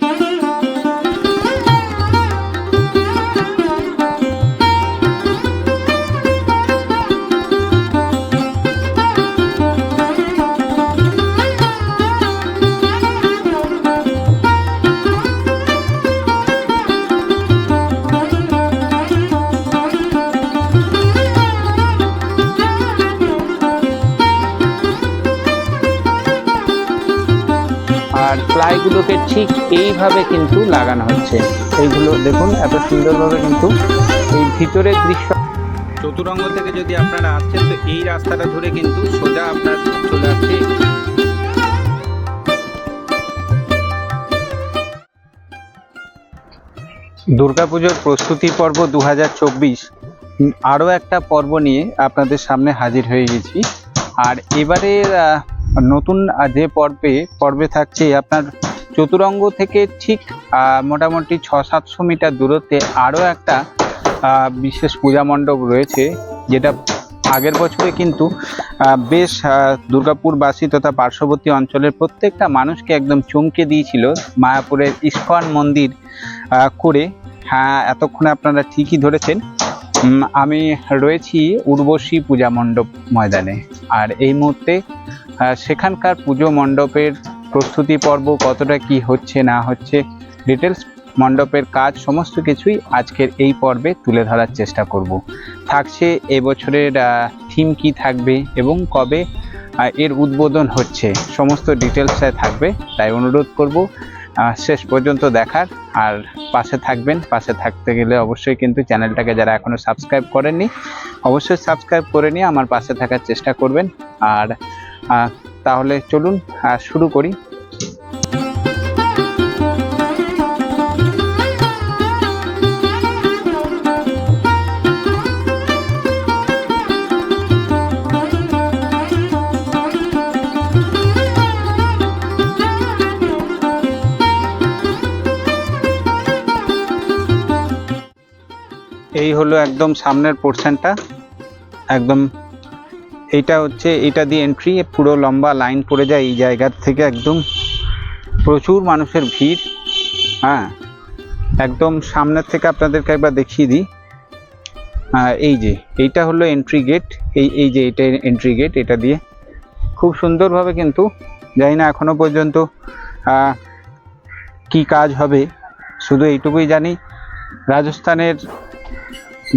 আর প্লাইগুলোকে ঠিক এইভাবে কিন্তু লাগানো হচ্ছে। এইগুলো দেখুন এত সুন্দরভাবে কিন্তু এই ভিতরের দৃশ্য চতুরঙ্গ থেকে যদি আপনারা আসছেন তো এই রাস্তাটা ধরে কিন্তু সোজা আপনার চলে আসছে। দুর্গাপুজোর প্রস্তুতি পর্ব দু হাজার চব্বিশ। আরও একটা পর্ব নিয়ে আপনাদের সামনে হাজির হয়ে গেছি। আর এবারের নতুন যে পর্বে পর্বে থাকছে আপনার চতুরঙ্গ থেকে ঠিক মোটামুটি ছ সাতশো মিটার দূরত্বে আরও একটা বিশেষ পূজা মণ্ডপ রয়েছে, যেটা আগের বছরে কিন্তু বেশ দুর্গাপুরবাসী তথা পার্শ্ববর্তী অঞ্চলের প্রত্যেকটা মানুষকে একদম চমকে দিয়েছিল মায়াপুরের ইস্কন মন্দির করে। হ্যাঁ এতক্ষণে আপনারা ঠিকই ধরেছেন। আমি রয়েছি উর্বশী পূজা মণ্ডপ ময়দানে। আর এই মুহূর্তে সেখানকার পুজো মণ্ডপের প্রস্তুতি পর্ব কতটা কি হচ্ছে, না হচ্ছে ডিটেলস মণ্ডপের কাজ সমস্ত কিছুই আজকের এই পর্বে তুলে ধরার চেষ্টা করব। থাকছে এবছরের থিম কি থাকবে এবং কবে এর উদ্বোধন হচ্ছে, সমস্ত ডিটেলসে থাকবে, তাই অনুরোধ করব শেষ পর্যন্ত দেখার, আর পাশে থাকবেন, পাশে থাকতে গেলে অবশ্যই কিন্তু চ্যানেলটাকে যারা এখনও সাবস্ক্রাইব করেননি, অবশ্যই সাবস্ক্রাইব করে নিয়ে আমার পাশে থাকার চেষ্টা করবেন, আর তাহলে চলুন শুরু করি। এই হলো একদম সামনের পোর্শনটা একদম এইটা হচ্ছে এটা দিয়ে এন্ট্রি পুরো লম্বা লাইন পড়ে যায় এই জায়গার থেকে একদম। প্রচুর মানুষের ভিড় হ্যাঁ। একদম সামনের থেকে আপনাদেরকে একবার দেখিয়ে দিই। এই যে, এইটা হলো এন্ট্রি গেট এই এই যে এটা এন্ট্রি গেট এটা দিয়ে। খুব সুন্দরভাবে কিন্তু, জানি না এখনও পর্যন্ত কি কাজ হবে, শুধু এইটুকুই জানি। রাজস্থানের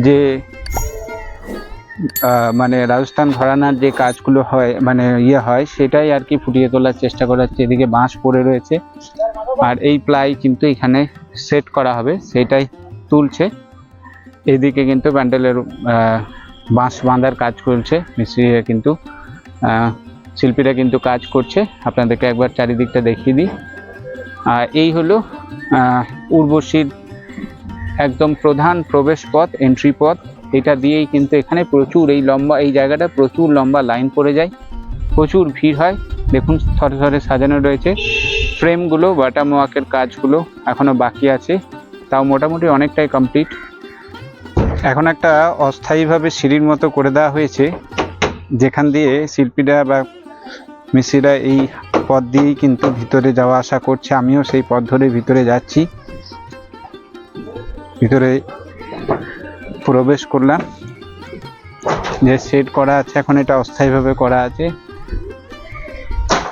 যে মানে রাজস্থান ঘরানার যে কাজগুলো হয় মানে ইয়ে হয়, সেটাই আর কি ফুটিয়ে তোলার চেষ্টা করা হচ্ছে। এদিকে বাঁশ পড়ে রয়েছে। আর এই প্লাই কিন্তু এখানে সেট করা হবে, সেটাই তুলছে। এদিকে কিন্তু প্যান্ডেলের বাঁশ বাঁধার কাজ চলছে। মিস্ত্রিরা কিন্তু শিল্পীরা কিন্তু কাজ করছে। আপনাদেরকে একবার চারিদিকটা দেখিয়ে দিই। আর এই হলো উর্বশীর একদম প্রধান প্রবেশ পথ এন্ট্রি পথ। এটা দিয়েই কিন্তু এখানে প্রচুর এই লম্বা, এই জায়গাটা প্রচুর লম্বা লাইন পড়ে যায়। প্রচুর ভিড় হয়। দেখুন, থরে থরে সাজানো রয়েছে। ফ্রেমগুলো বাটাম ওয়ার্কের কাজগুলো এখনও বাকি আছে। তাও মোটামুটি অনেকটাই কমপ্লিট এখন একটা অস্থায়ীভাবে সিঁড়ির মতো করে দেওয়া হয়েছে। যেখান দিয়ে শিল্পীরা বা মিস্ত্রিরা এই পথ দিয়েই কিন্তু ভিতরে যাওয়া আসা করছে। আমিও সেই পথ ধরে ভিতরে যাচ্ছি। ভিতরে প্রবেশ করলাম। যে সেট করা আছে, এখন এটা অস্থায়ীভাবে করা আছে।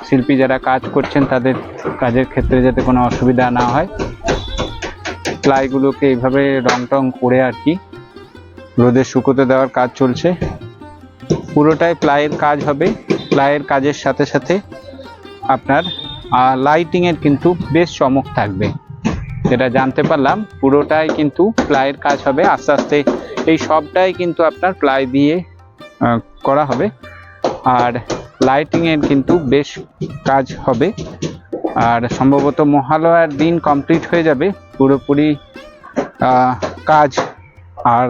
শিল্পী যারা কাজ করছেন, তাদের কাজের ক্ষেত্রে যাতে কোনো অসুবিধা না হয়। প্লাইগুলোকে এইভাবে রং টং করে আর কি রোদে শুকোতে দেওয়ার কাজ চলছে। পুরোটাই প্লাইয়ের কাজ হবে। প্লাইয়ের কাজের সাথে সাথে আপনার লাইটিংয়ের কিন্তু বেশ চমক থাকবে। যেটা জানতে পারলাম। পুরোটাই কিন্তু প্লাইয়ের কাজ হবে। আস্তে আস্তে এই সবটাই কিন্তু আপনার প্লাই দিয়ে করা হবে। আর লাইটিংয়ের কিন্তু বেশ কাজ হবে। আর সম্ভবত মহালয়ার দিন কমপ্লিট হয়ে যাবে। পুরোপুরি কাজ। আর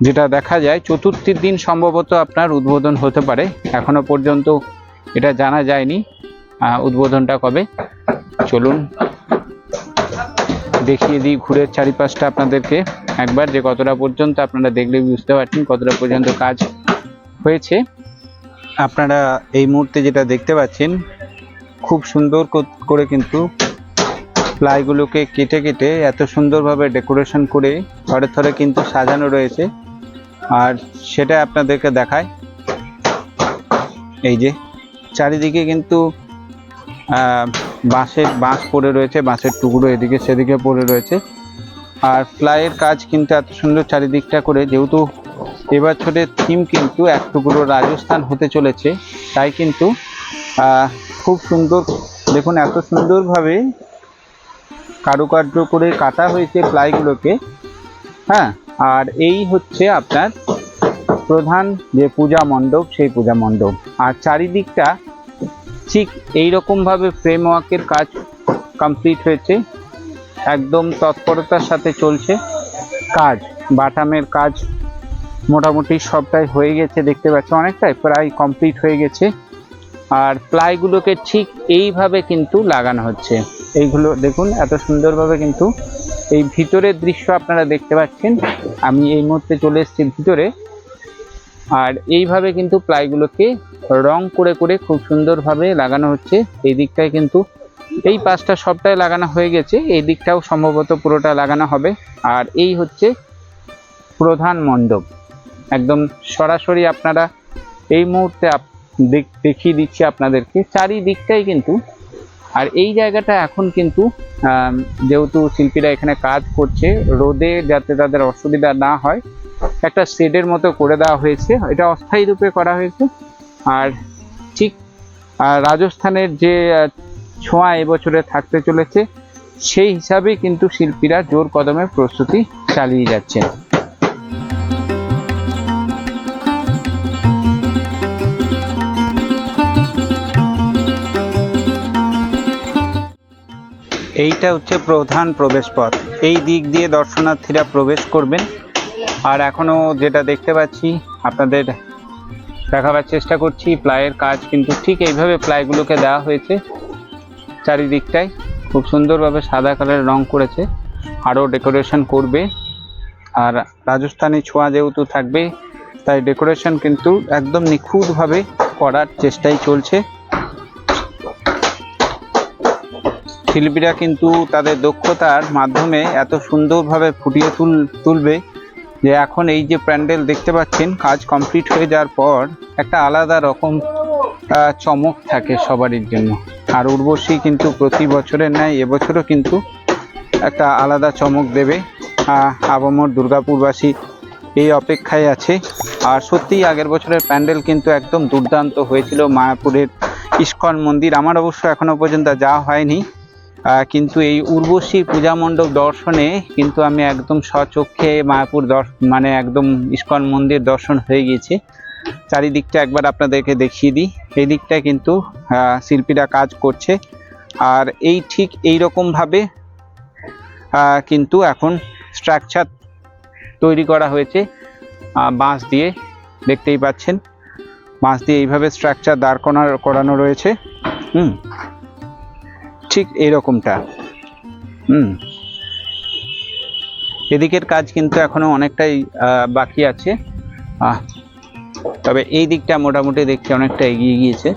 যেটা দেখা যায়, চতুর্থীর দিন সম্ভবত আপনার উদ্বোধন হতে পারে। এখনও পর্যন্ত এটা জানা যায়নি উদ্বোধনটা কবে। চলুন দেখিয়ে দিই ঘুরে চারিপাশটা আপনাদেরকে। একবার যে কতটা পর্যন্ত আপনারা দেখলে বুঝতে পারছেন কতটা পর্যন্ত কাজ হয়েছে। আপনারা এই মুহূর্তে যেটা দেখতে পাচ্ছেন, খুব সুন্দর করে কিন্তু প্লাইগুলোকে কেটে কেটে এত সুন্দরভাবে ডেকোরেশন করে থরে থরে কিন্তু সাজানো রয়েছে। আর সেটা আপনাদেরকে দেখায় এই যে, চারিদিকে কিন্তু বাঁশের বাঁশ পড়ে রয়েছে, বাঁশের টুকরো এদিকে সেদিকে পড়ে রয়েছে। আর ফ্লাইয়ের কাজ কিন্তু এত সুন্দর চারিদিকটা করে, যেহেতু এবছরের থিম কিন্তু এক টুকরো রাজস্থান হতে চলেছে, তাই কিন্তু খুব সুন্দর, দেখুন এত সুন্দরভাবে কারুকার্য করে কাটা হয়েছে প্লাইগুলোকে হ্যাঁ? আর এই হচ্ছে আপনার প্রধান যে পূজা মণ্ডপ, সেই পূজা মণ্ডপ। আর চারিদিকটা ঠিক এই ভাবে ফ্রেমওয়ার্কের কাজ কমপ্লিট হয়েছে। একদম তৎপরতার সাথে চলছে। কাজ, বাটামের কাজ মোটামুটি সবটাই হয়ে গেছে দেখতে পাচ্ছি অনেকটাই, প্রায় কমপ্লিট হয়ে গেছে। আর প্লাইগুলোকে ঠিক এইভাবে কিন্তু লাগানো হচ্ছে। এইগুলো দেখুন, এত সুন্দরভাবে কিন্তু এই ভিতরের দৃশ্য আপনারা দেখতে পাচ্ছেন। আমি এই মুহূর্তে চলে এসেছি ভিতরে। আর এইভাবে কিন্তু প্লাইগুলোকে রং করে করে খুব সুন্দরভাবে লাগানো হচ্ছে। এই দিকটায় কিন্তু এই পাশটা সবটাই লাগানো হয়ে গেছে। এই দিকটাও সম্ভবত পুরোটা লাগানো হবে। আর এই হচ্ছে প্রধান মণ্ডপ। একদম সরাসরি আপনারা এই মুহূর্তে দেখিয়ে দিচ্ছি আপনাদেরকে। চারিদিকটাই কিন্তু আর এই জায়গাটা এখন কিন্তু যেহেতু শিল্পীরা এখানে কাজ করছে, রোদে যাতে তাদের অসুবিধা না হয়, একটা শেডের মতো করে দেওয়া হয়েছে। এটা অস্থায়ী রূপে করা হয়েছে। আর ঠিক রাজস্থানের যে ছোঁয়া এবছরে থাকতে চলেছে, সেই হিসাবেই কিন্তু শিল্পীরা জোর কদমে প্রস্তুতি চালিয়ে যাচ্ছেন। এইটা হচ্ছে প্রধান প্রবেশপথ। এই দিক দিয়ে দর্শনার্থীরা প্রবেশ করবেন। আর এখনও যেটা দেখতে পাচ্ছি, আপনাদের দেখাবার চেষ্টা করছি প্লাইয়ের কাজ কিন্তু ঠিক এইভাবে প্লাইগুলোকে দেওয়া হয়েছে চারিদিকটায়। খুব সুন্দরভাবে সাদা কালারের রং করেছে, আরও ডেকোরেশন করবে। আর রাজস্থানি ছোঁয়া যেহেতু থাকবে, তাই ডেকোরেশন কিন্তু একদম নিখুঁতভাবে করার চেষ্টাই চলছে। শিল্পীরা কিন্তু তাদের দক্ষতার মাধ্যমে এত সুন্দরভাবে ফুটিয়ে তুল, তুলবে যে এখন এই যে প্যান্ডেল দেখতে পাচ্ছেন, কাজ কমপ্লিট হয়ে যাওয়ার পর একটা আলাদা রকম চমক থাকে সবারই জন্য। আর উর্বশী কিন্তু প্রতি বছরের ন্যায় এবছরও কিন্তু একটা আলাদা চমক দেবে। আবমর দুর্গাপুরবাসী এই অপেক্ষায় আছে। আর সত্যিই আগের বছরের প্যান্ডেল কিন্তু একদম দুর্দান্ত হয়েছিল মায়াপুরের ইস্কন মন্দির। আমার অবশ্য এখনও পর্যন্ত যাওয়া হয়নি। কিন্তু এই উর্বশী পূজা মণ্ডপ দর্শনে কিন্তু আমি একদম স্বচক্ষে মায়াপুর মানে একদম ইস্কন মন্দির দর্শন হয়ে গিয়েছে। চারিদিকটা একবার আপনাদেরকে দেখিয়ে দিই। এই দিকটায় কিন্তু শিল্পীরা কাজ করছে। আর এই ঠিক এই রকমভাবে কিন্তু এখন স্ট্রাকচার তৈরি করা হয়েছে বাঁশ দিয়ে। দেখতেই পাচ্ছেন, বাঁশ দিয়ে এইভাবে স্ট্রাকচার দাঁড় করানো রয়েছে। হুম। ঠিক এইরকমটা হুম। এদিকের কাজ কিন্তু এখনও অনেকটাই বাকি আছে। তবে এই দিকটা মোটামুটি দেখতে অনেকটা এগিয়ে গিয়েছে।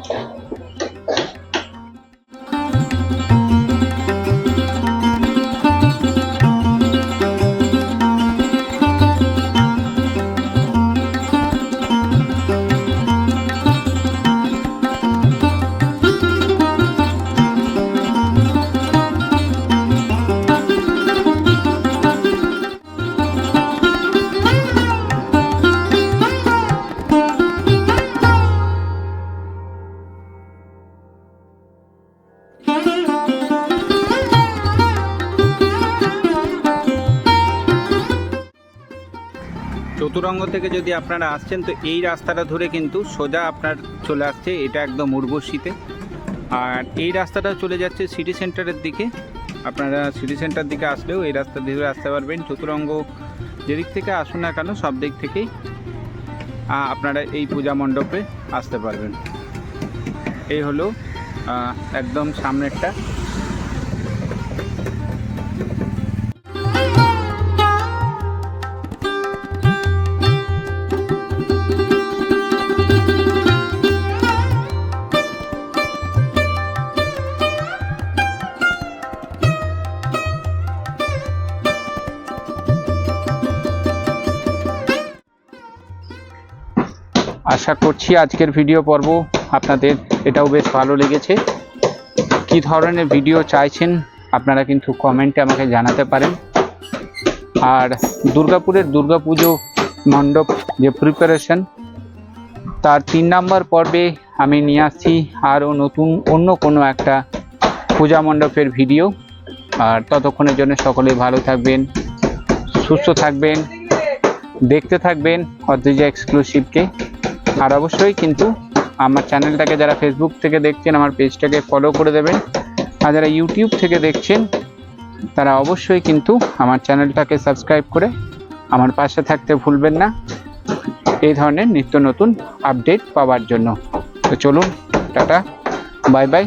চতুরঙ্গ থেকে যদি আপনারা আসছেন, তো এই রাস্তাটা ধরে কিন্তু সোজা আপনার চলে আসছে, এটা একদম উর্বশীতে। আর এই রাস্তাটা চলে যাচ্ছে সিটি সেন্টারের দিকে। আপনারা সিটি সেন্টার দিকে আসলেও এই রাস্তা ধরে আসতে পারবেন। চতুরঙ্গ যেদিক থেকে আসুন না কেন, সব দিক থেকেই আপনারা এই পূজা মণ্ডপে আসতে পারবেন। এই হলো একদম সামনেরটা। আশা করছি আজকের ভিডিও পর্ব আপনাদের এটাও বেশ ভালো লেগেছে। কি ধরনের ভিডিও চাইছেন আপনারা কিন্তু কমেন্টে আমাকে জানাতে পারেন। আর দুর্গাপুরের দুর্গাপুজো মণ্ডপ যে প্রিপারেশন তার তিন নম্বর পর্বে আমি নিয়ে আসছি আরও নতুন অন্য কোনো একটা পূজা মণ্ডপের ভিডিও আর ততক্ষণের জন্য সকলে ভালো থাকবেন, সুস্থ থাকবেন, দেখতে থাকবেন অদ্রিজা এক্সক্লুসিভকে আর অবশ্যই কিন্তু আমার চ্যানেলটাকে যারা ফেসবুক থেকে দেখছেন, আমার পেজটাকে ফলো করে দেবেন। আর যারা ইউটিউব থেকে দেখছেন, তারা অবশ্যই কিন্তু আমার চ্যানেলটাকে সাবস্ক্রাইব করে আমার পাশে থাকতে ভুলবেন না। এই ধরনের নিত্য নতুন আপডেট পাওয়ার জন্য। তো চলুন, টাটা বাই বাই